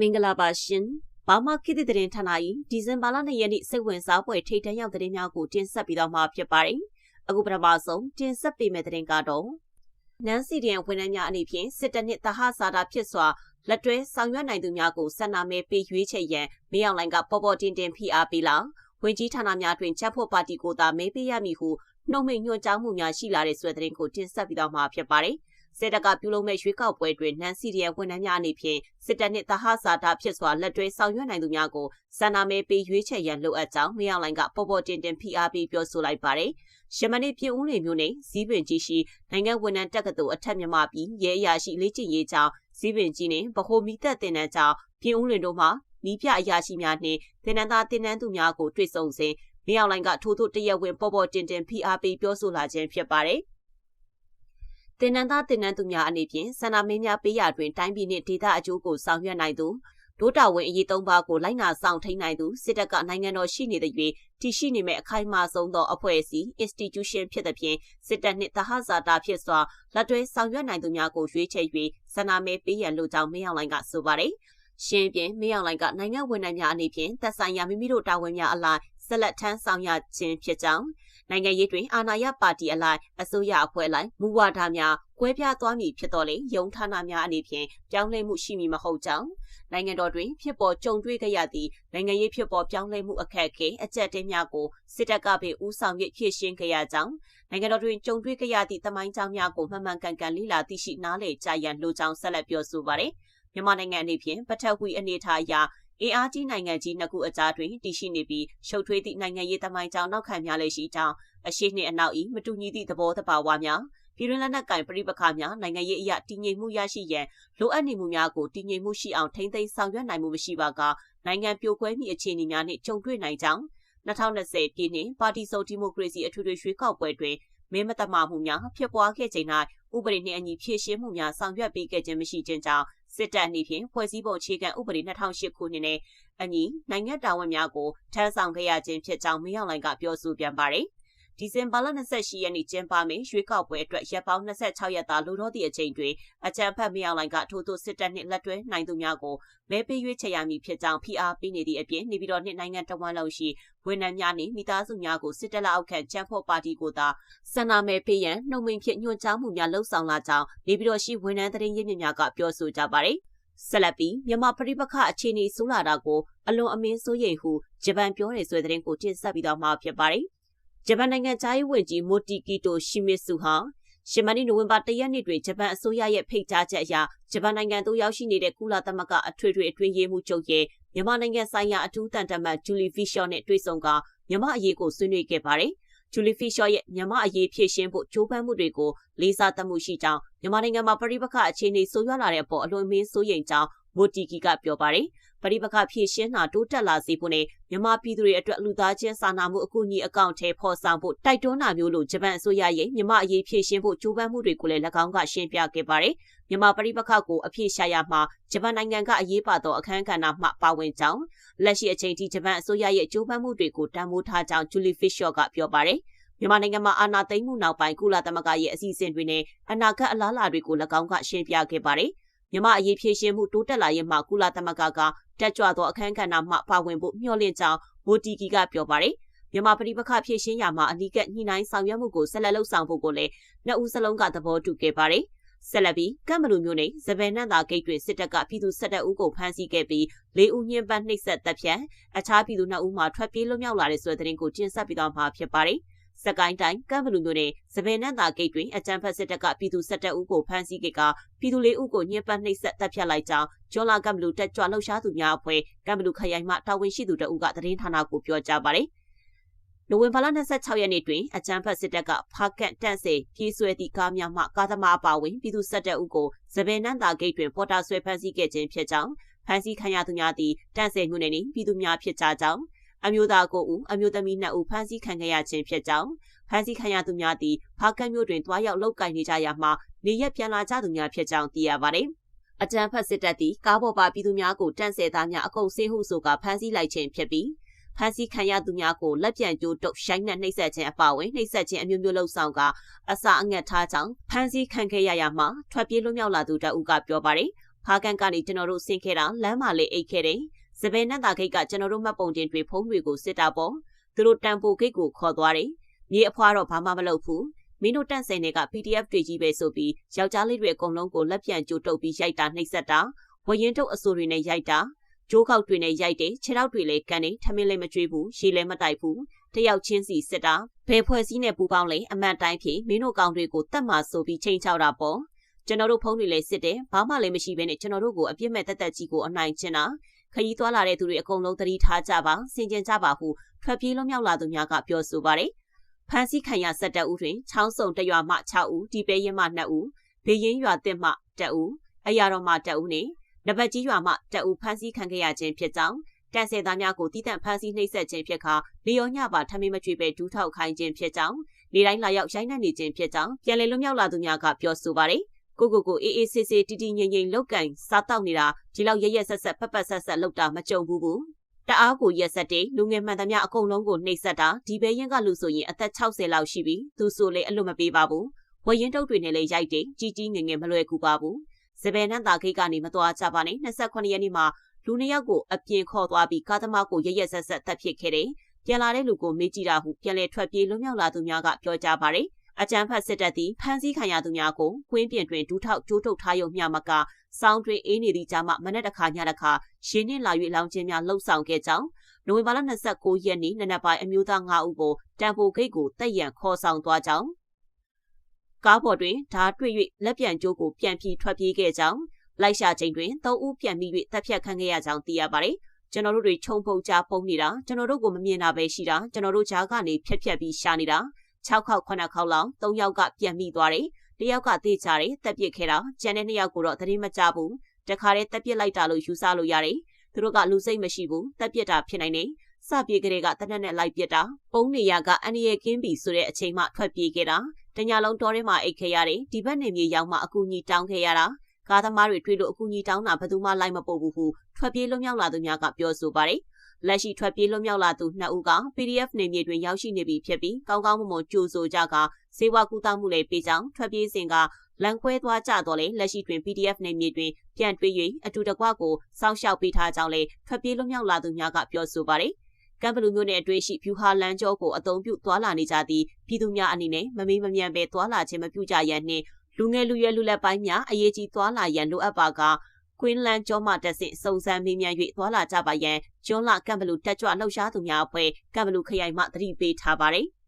မင်္ဂလာပါရှင်ဘာမခေတ်သစ်သတင်းဌာန၏ဒီဇင်ဘာလ2ရက်နေ့စိတ်ဝင်စားဖွယ်ထိတ်တန့်ရောက်သတင်းများကိုတင်ဆက်ပြီးတော့မှာဖြစ်ပါတယ်အခုပထမဆုံးတင်ဆက်ပေးမယ့်သတင်းကတော့နန်စီဒီယန်ဝန်ထမ်းများအနေဖြင့်စစ်တပ်နှင့်တဟဆာတာဖြစ်စွာလက်တွဲဆောင်ရွက်နိုင်သူများကိုဆန္ဒမဲပေးရွေးချယ်ရန်မင်းအောင်လှိုင်ကပေါ်ပေါ်တင်တင်ဖိအားပေးလာဝင်ကြီးဌာနများတွင်ချက်ဖို့ပါတီကိုသာမဲပေးရမည်ဟုနှုတ်မိတ်ညွှန်ကြားမှုများရှိလာတဲ့ဆွဲသတင်းကိုတင်ဆက်ပြီးတော့မှာဖြစ်ပါတယ်။ စစ်တပ်ကပြုလုပ်မဲ့ရွေးကောက်ပွဲတွင်နန်စီရီယဝန်ထမ်းများအနေဖြင့်စစ်တပ်နှင့်တဟဆာတာဖြစ်စွာလက်တွဲဆောင်ရွက်နိုင်သူများကိုစန္ဒမဲပေးရွေးချယ်ရန်လိုအပ်ကြောင်းမြောက်လိုင်းကပေါ်ပေါ်တင်တင်ဖိအားပေးပြောဆိုလိုက်ပါတယ်။ရှမနစ်ပြည်ဦးလင်မျိုးနဲ့ဇီးပင်ကြီးရှိနိုင်ငံဝန်ထမ်းတက္ကသိုလ်အထက်မြမပြည်ရဲအရာရှိလေ့ကျင့်ရေးကျောင်းဇီးပင်ကြီးနဲ့ဗဟိုမီသက်တင်နန်းကျောင်းပြည်ဦးလင်တို့မှနီးပြအရာရှိများနှင့်တင်နန်းသားတင်နန်းသူများကိုတွေ့ဆုံစဉ်မြောက်လိုင်းကထိုးထိုးတရက်ဝင်ပေါ်ပေါ်တင်တင်ဖိအားပေးပြောဆိုလာခြင်းဖြစ်ပါတယ်။ တင်နန်းသားတင်နန်းသူများအနေဖြင့်ဆန္ဒမင်းများပေးရတွင်တိုင်းပြည်နှင့်ဒေသအကျိုးကိုဆောင်ရွက်နိုင်သူဒိုးတာဝန်အရေးသုံးပါးကိုလိုက်နာဆောင်ထိန်နိုင်သူစစ်တပ်ကနိုင်ငံတော်ရှိနေတဲ့၍တည်ရှိနေမဲ့အခိုင်အမာဆုံးသောအဖွဲ့အစည်း institution ဖြစ်သဖြင့်စစ်တပ်နှင့်တဟဇာတာဖြစ်စွာလက်တွဲဆောင်ရွက်နိုင်သူများကိုရွေးချယ်၍ဆန္ဒမဲပေးရန်လိုကြောင်းမင်းအောင်လှိုင်ကဆိုပါတယ်ရှင်းပြမင်းအောင်လှိုင်ကနိုင်ငံဝန်ထမ်းများအနေဖြင့်သက်ဆိုင်ရာမိမိတို့တာဝန်များအလိုက်ဆက်လက်ထမ်းဆောင်ရခြင်းဖြစ်ကြောင်း နိုင်ငံရေးတွင်အာဏာရပါတီအလိုက်အစိုးရအဖွဲ့လိုက်မူဝါဒများကွဲပြားသွားမည်ဖြစ်တော်လေယုံဌာနများအနေဖြင့်ပြောင်းလဲမှုရှိမည်မဟုတ်ကြောင်းနိုင်ငံတော်တွင်ဖြစ်ပေါ်ကြုံတွေ့ကြရသည့်နိုင်ငံရေးဖြစ်ပေါ်ပြောင်းလဲမှုအခက်အခဲအကြက်တင်းများကိုစစ်တပ်ကပင်ဦးဆောင်၍ဖြည့်ရှင်းကြရကြောင်းနိုင်ငံတော်တွင်ကြုံတွေ့ကြရသည့်တမိုင်းကြောင်းများကိုမှန်မှန်ကန်ကန်လေ့လာသိရှိနားလည်ကြရန်လိုကြောင်းဆက်လက်ပြောဆိုပါရယ်မြန်မာနိုင်ငံအနေဖြင့်ပထဝီအနေထားအရ အင်အားကြီးနိုင်ငံကြီးနှစ်ခုအကြားတွင်တည်ရှိနေပြီးရှုပ်ထွေးသည့်နိုင်ငံရေးတမိုင်းကြောင်းနောက်ခံများလည်းရှိကြောင်းအရှိနှင့်အနောက်၏မတူညီသည့်သဘောတဘာဝများပြည်တွင်းလက်နက်ကင်ပြိပခါများနိုင်ငံရေးအရာတည်ငြိမ်မှုရရှိရန်လိုအပ်နေမှုများကိုတည်ငြိမ်မှုရှိအောင်ထိန်းသိမ်းဆောင်ရွက်နိုင်မှုမရှိပါကနိုင်ငံပြိုကွဲမှုအခြေအနေများနှင့်ကြုံတွေ့နိုင်ကြောင်း2020ပြည်နှစ်ပါတီစုံဒီမိုကရေစီအထွေထွေရွေးကောက်ပွဲတွင်မင်းမတမာမှုများဖြစ်ပွားခဲ့ချိန်၌ဥပဒေနှင့်အညီဖြည့်ရှင်းမှုများဆောင်ရွက်ပေးခဲ့ခြင်းမရှိခြင်းကြောင့် စစ်တပ်အနေဖြင့်ဖွဲ့စည်းပုံအခြေခံဥပဒေ2008ခုနှစ်နဲ့အညီနိုင်ငံတာဝန်များကိုထမ်းဆောင်ခဲ့ရခြင်းဖြစ်ကြောင်းမင်းအောင်လှိုင်ကပြောဆိုပြန်ပါတယ်။ ဒီဇင်ဘာလ28ရက်နေ့ကျင်းပမယ့်ရွေးကောက်ပွဲအတွက်ရက်ပေါင်း26ရက်သာလိုတော့သည့်အချိန်တွင်အကြံဖတ်မြောင်လိုင်ကထို့သို့စစ်တပ်နှင့်လက်တွဲနိုင်သူများကိုမဲပေးရွေးချယ်ရမည်ဖြစ်ကြောင်းဖိအားပေးနေသည့်အပြင်နေပြည်တော်နှင့်နိုင်ငံတော်ဝန်လုံးရှိဝန်ထမ်းများနှင့်မိသားစုများကိုစစ်တပ်လက်အောက်ခံချမ်းဖို့ပါတီကိုသာဆန္ဒမဲပေးရန်နှုတ်မိန်ဖြစ်ညွှန်ကြားမှုများလှုံ့ဆော်လာကြောင်းနေပြည်တော်ရှိဝန်ထမ်းသတင်းရင်းမြစ်များကပြောဆိုကြပါသည်ဆက်လက်ပြီးမြန်မာပြည်ပခအခြေအနေဆိုးလာတာကိုအလွန်အမင်းစိုးရိမ်ဟုဂျပန်ပြောတဲ့ဆွေသတင်းကိုတင်ဆက်ပြီးတော့မှာဖြစ်ပါတယ် ဂျပန်နိုင်ငံသားရေးဝန်ကြီးမိုတီကီတိုရှီမစ်ဆူဟာရှမနီနိုဝင်ဘာ၁ရက်နေ့တွင်ဂျပန်အစိုးရရဲ့ဖိတ်ကြားချက်အရဂျပန်နိုင်ငံသို့ရောက်ရှိနေတဲ့ကုလသမဂ္ဂအထွေထွေအတွင်းရေးမှူးချုပ်ရဲ့မြန်မာနိုင်ငံဆိုင်ရာအထူးတန်တမတ်ဂျူလီဖီရှော့နဲ့တွေ့ဆုံကမြန်မာအရေးကိုဆွေးနွေးခဲ့ပါတယ်။ဂျူလီဖီရှော့ရဲ့မြန်မာအရေးဖြည့်ရှင်းဖို့ကြိုးပမ်းမှုတွေကိုလေးစားသမှုရှိကြောင်းမြန်မာနိုင်ငံမှာပြည်ပခအခြေအနေဆိုးရွားလာတဲ့အပေါ်အလွန်မင်းစိုးရိမ်ကြောင်း မိုတီကီကပြောပါတယ်။ပရိပခဖြည့်ရှင်းတာတိုးတက်လာစေဖို့နဲ့မြန်မာပြည်သူတွေအတွက်လူသားချင်းစာနာမှုအကူအညီအကောင့်ထဲဖော်ဆောင်ဖို့တိုက်တွန်းတာမျိုးလို့ဂျပန်အစိုးရရဲ့မြန်မာအရေးဖြည့်ရှင်းဖို့ကြိုးပမ်းမှုတွေကိုလည်း၎င်းကရှင်းပြခဲ့ပါတယ်။မြန်မာပရိပခကိုအပြည့်ရှာရမှာဂျပန်နိုင်ငံကအရေးပါသောအခမ်းကဏ္ဍမှပါဝင်ကြောင်းလက်ရှိအချိန်ထိဂျပန်အစိုးရရဲ့ကြိုးပမ်းမှုတွေကိုတံမိုးထားကြောင်းဂျူလီဖစ်ရှော့ကပြောပါတယ်။မြန်မာနိုင်ငံမှာအာဏာသိမ်းမှုနောက်ပိုင်းကုလသမဂ္ဂရဲ့အစီအစဉ်တွေနဲ့အနာဂတ်အလားအလာတွေကို၎င်းကရှင်းပြခဲ့ပါတယ်။ မြမအရေးဖြည့်ရှင်းမှုတိုးတက်လာရင်မှကုလသမဂ္ဂကတက်ကြွသောအခမ်းကဏ္ဍမှပါဝင်ဖို့မျှော်လင့်ကြောင်းမိုတီကီကပြောပါတယ်မြန်မာပြည်ပခဖြည့်ရှင်းရမှာအနီးကပ်ညှိနှိုင်းဆောင်ရွက်မှုကိုဆက်လက်လှုပ်ဆောင်ဖို့ကိုလည်းနှစ်ဦးစလုံးကသဘောတူခဲ့ပါတယ်။ဆက်လက်ပြီးကမ်ဘလူမျိုးနဲ့ဇပယ်နန့်သာဂိတ်တွင်စစ်တပ်ကပြည်သူ၁၁ဦးကိုဖမ်းဆီးခဲ့ပြီး၄ဦးညှဉ်းပန်းနှိပ်စက်တပ်ဖြတ်အခြားပြည်သူ2ဦးမှထွက်ပြေးလွတ်မြောက်လာတဲ့ဆိုတဲ့သတင်းကိုတင်ဆက်ပြီးတော့မှာဖြစ်ပါတယ်။ စကိုင်းတိုင်းကမ်ဘလူမြို့နယ်စပယ်နန့်သာဂိတ်တွင်အကြမ်းဖက်စစ်တပ်ကပြည်သူ၁၁ဦးကိုဖမ်းဆီးခဲ့ကပြည်သူ၄ဦးကိုညှဉ်းပန်းနှိပ်စက်တပ်ဖြတ်လိုက်ကြောင်းဂျွန်လာကမ်ဘလူတက်ကြွလှုပ်ရှားသူများအဖွဲ့ကမ်ဘလူခရိုင်မှတာဝန်ရှိသူတဦးကသတင်းဌာနကိုပြောကြားပါတယ်။နိုဝင်ဘာလ26ရက်နေ့တွင်အကြမ်းဖက်စစ်တပ်ကဖားကန့်တန့်စေပြေးဆွဲသည့်ကားများမှကားသမားအပါအဝင်ပြည်သူ၁၁ဦးကိုစပယ်နန့်သာဂိတ်တွင်ပေါ်တာဆွဲဖမ်းဆီးခဲ့ခြင်းဖြစ်ကြောင်းဖမ်းဆီးခံရသူများသည်တန့်စေမြို့နယ်နှင့်ပြည်သူများဖြစ်ကြကြောင်း အမျိုးသားကိုဦးအမျိုးသမီး2ဦးဖမ်းဆီးခံခဲ့ရခြင်းဖြစ်ကြောင်းဖမ်းဆီးခံရသူများသည်ဖားကတ်မြို့တွင်တွားရောက်လောက်ကင်နေကြရာမှာနေရက်ပြန်လာကြသူများဖြစ်ကြောင်းသိရပါတယ်။အကြံဖတ်စစ်တပ်သည်ကားပေါ်ပါပြည်သူများကိုတန့်ဆဲသားများအကုန်ဆင်းဟုဆိုကဖမ်းဆီးလိုက်ခြင်းဖြစ်ပြီးဖမ်းဆီးခံရသူများကိုလက်ပြန်ကျိုးတုပ်ရှိုင်းနဲ့နှိပ်စက်ခြင်းအပါအဝင်နှိပ်စက်ခြင်းအမျိုးမျိုးလှုပ်ဆောင်ကအစာအငတ်ထားကြောင်းဖမ်းဆီးခံခဲ့ရရမှာထွက်ပြေးလွတ်မြောက်လာသူတအုပ်ကပြောပါတယ်ဖားကန်ကနေကျွန်တော်တို့ဆင်းခဲ့တာလမ်းမှာလေအိတ်ခဲ့တယ်။ စပယ်နတ်သားဂိတ်ကကျွန်တော်တို့မှတ်ပုံတင်တွေဖုံးတွေကိုစစ်တာပေါ့။သူတို့တန်ဖိုဂိတ်ကိုခေါ်သွားတယ်။မြေအဖွားတော့ဘာမှမလုပ်ဘူး။မင်းတို့တန့်စင်တွေက PDF တွေကြီးပဲဆိုပြီးယောက်ျားလေးတွေအကုန်လုံးကိုလက်ပြန်ကြိုးတုပ်ပြီးရိုက်တာနှိပ်စက်တာဝရင်တုပ်အဆိုတွေနဲ့ရိုက်တာကြိုးကောက်တွေနဲ့ရိုက်တယ်ခြေထောက်တွေလည်းကန်နေထမင်းလည်းမကျွေးဘူးရေလည်းမတိုက်ဘူးတယောက်ချင်းစီစစ်တာဘယ်ဖွဲ့စည်းနဲ့ပူပေါင်းလဲအမှန်တိုင်းဖြေမင်းတို့ကောင်တွေကိုတတ်မှဆိုပြီးချိန်ချောက်တာပေါ့ကျွန်တော်တို့ဖုန်းတွေလည်းစစ်တယ်ဘာမှလည်းမရှိဘဲနဲ့ကျွန်တော်တို့ကိုအပြစ်မဲ့တက်တက်ကြီးကိုအနိုင်ကျင့်တာ ခရီးသွားလာတဲ့သူတွေအကုန်လုံးသတိထားကြပါစင်ကြင်ကြပါဟုထွက်ပြေးလွတ်မြောက်လာသူများကပြောဆိုပါတယ်ဖန်စီခံရဆက်တက်ဦးတွင်ချောင်းစုံတရွာမှ6ဦးဒီပဲရင်မှ2ဦးဘေးရင်ရွာတစ်မှ1ဦးအရာတော်မှ1ဦးနဲ့နဘတ်ကြီးရွာမှတအူဖမ်းဆီးခံခဲ့ရခြင်းဖြစ်ကြောင်းတန်ဆယ်သားများကိုတည်တံ့ဖမ်းဆီးနှိပ်စက်ခြင်းဖြစ်ခါလီယောညပါထမင်းမချွေပဲဒူးထောက်ခိုင်းခြင်းဖြစ်ကြောင်းနေတိုင်းလာရောက်ရိုက်နှက်နေခြင်းဖြစ်ကြောင်းပြန်လည်လွတ်မြောက်လာသူများကပြောဆိုပါတယ် ကိုကိုကိုအေးအေးဆေးဆေးတီတီငိမ့်ငိမ့်လောက်ကင်စားတောက်နေတာဒီလောက်ရရက်ဆက်ဆက်ဖက်ဖက်ဆက်ဆက်လောက်တာမကြုံဘူးဘူးတအားကိုရက်ဆက်တဲ့လူငယ်မှန်သမျှအကုန်လုံးကိုနှိပ်စက်တာဒီဘဲရင်ကလူဆိုရင်အသက်60လောက်ရှိပြီသူဆိုလေအလွတ်မပေးပါဘူးဝရင်တုတ်တွေနဲ့လည်းရိုက်တယ်ကြီးကြီးငယ်ငယ်မလွယ်ကူပါဘူးစပယ်နန်းသာခိတ်ကနေမသွားကြပါနဲ့28ရက်နေ့မှာလူနှစ်ယောက်ကိုအပြင်ခေါ်သွားပြီးကားသမားကိုရရက်ဆက်ဆက်တပ်ဖြစ်ခဲ့တယ်။ပြန်လာတဲ့လူကိုမေးကြည့်တာဟုပြန်လည်ထွက်ပြေးလွတ်မြောက်လာသူများကပြောကြပါတယ်။ အကြမ်းဖက်စစ်တပ်သည်ဖမ်းဆီးခံရသူများကိုကွင်းပြင်တွင်ဒူးထောက်ကြိုးထုတ်ထားရုံမျှမကစောင်းတွင်အေးနေသည့်ကြားမှမနက်တစ်ခါညတစ်ခါရှင်းနှင်းလာ၍လောင်ချင်းများလှုပ်ဆောင်ခဲ့ကြောင်းနိုဝင်ဘာလ29ရက်နေ့နနက်ပိုင်းအမျိုးသား9ဦးကိုတန်ဖိုဂိတ်ကိုတက်ရန်ခေါ်ဆောင်သွားကြောင်းကားပေါ်တွင်ဓာတွေ့၍လက်ပြန်ကြိုးကိုပြန်ပြီးထွက်ပြေးခဲ့ကြောင်းလိုက်ရှာချိန်တွင်သုံးဦးပြန်ပြီး၍တပ်ဖြတ်ခံခဲ့ရကြောင်းသိရပါတယ်။ကျွန်တော်တို့တွေခြုံဖုံကြားပုံနေတာကျွန်တော်တို့ကိုမမြင်တာပဲရှိတာကျွန်တော်တို့ကြားကနေဖြက်ဖြက်ပြီးရှာနေတာ 6ခေါက်9ခေါက်လောက်3ယောက်ကပြန်မိသွားတယ်။တယောက်ကသေချာတယ်တက်ပစ်ခဲ့တာကျန်တဲ့2ယောက်ကိုတော့သတင်းမကြဘူး။တခါတည်းတက်ပစ်လိုက်တာလို့ယူဆလို့ရတယ်။သူတို့ကလူစိတ်မရှိဘူးတက်ပစ်တာဖြစ်နိုင်တယ်။စပြေကလေးကတနက်နဲ့လိုက်ပစ်တာပုံနေရကအန်ရီရဲ့ကင်းပြီဆိုတဲ့အချိန်မှထွက်ပြေးခဲ့တာတညာလုံးတောထဲမှာအိတ်ခဲ့ရတယ်ဒီဘက်နေမြေရောက်မှအကူကြီးတောင်းခဲ့ရတာကားသမားတွေတွေ့လို့အကူကြီးတောင်းတာဘယ်သူမှလိုက်မပို့ဘူးဟုထွက်ပြေးလွတ်မြောက်လာသူများကပြောဆိုပါတယ် လက်ရှိထွက်ပြေးလွတ်မြောက်လာသူနှစ်ဦးက PDF နေမြေတွင်ရောက်ရှိနေပြီဖြစ်ပြီးကောင်းကောင်းမွန်မွန်ကြိုဆိုကြကစေဝါကူတာမှုလည်းပေးကြောင်းထွက်ပြေးစဉ်ကလန်ခွဲသွားကြတော့လေလက်ရှိတွင် PDF နေမြေတွင်ပြန်တွေ့၍အတူတကွကိုစောင့်ရှောက်ပေးထားကြောင်းလည်းထွက်ပြေးလွတ်မြောက်လာသူများကပြောဆိုပါတယ်ကံဘလူမျိုးနယ်အတွင်းရှိဖြူဟာလန်ကျောကိုအုံပြုသွာလာနေကြသည့်ပြည်သူများအနေနဲ့မမေးမမြန်ပဲသွာလာခြင်းမပြုကြရန်နှင့်လူငယ်လူရွယ်လူလက်ပိုင်းများအရေးကြီးသွာလာရန်လိုအပ်ပါက ကွင်းလန်ကျောမှတက်ဆင့်စုံစမ်းမေးမြန်း၍သွာလာကြပါရန်ကျွန်းလာကံဘလူတက်ကြွလှုပ်ရှားသူများအဖွဲ့ကံဘလူခရိုင်မှတတိပေးထားပါတယ်။